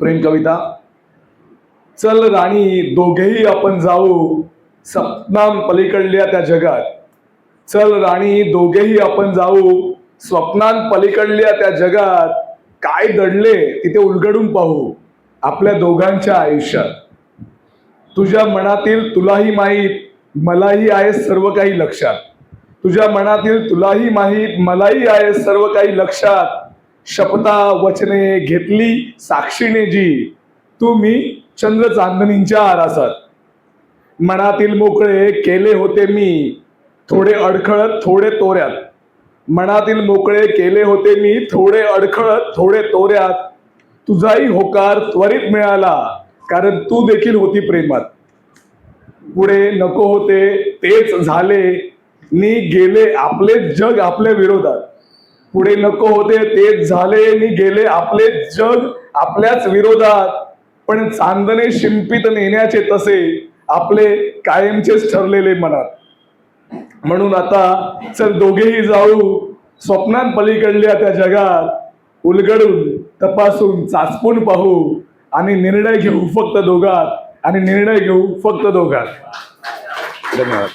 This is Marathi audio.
प्रेम कविता. चल राणी दोघेही आपण जाऊ स्वप्नां पलीकडल्या त्या जगात. चल राणी दोघेही आपण जाऊ स्वप्नां पलीकडल्या त्या जगात. काय दडले तिथे उलगडून पाहू आपल्या दोघांच्या आयुष्यात. तुझ्या मनातील तुलाही माहीत मलाही आहे सर्व काही लक्षात. तुझ्या मनातील तुलाही माहीत मलाही आहे सर्व काही लक्षात. शपथा वचने घेतली साक्षीने जी तू मी चंद्र चांदणींच्या आरासात. मनातील मोकळे केले होते मी थोडे अडखळत थोडे तोऱ्यात. मनातील मोकळे केले होते मी थोडे अडखळत थोडे तोऱ्यात. तुझाही होकार त्वरित मिळाला कारण तू देखील होती प्रेमात. पुढे नको होते तेच झाले. नी गेले आपले जग आपल्या विरोधात. पुढे नको होते तेच झाले नि गेले आपले जग आपल्याच विरोधात. पण चांदणे शिंपित नेण्याचे तसे आपले कायमचेच ठरलेले मनात. म्हणून आता चल दोघेही जाऊ स्वप्नां पलीकडल्या त्या जगात. उलगडून तपासून चाचपून पाहू आणि निर्णय घेऊ फक्त दोघात आणि निर्णय घेऊ फक्त दोघात. धन्यवाद.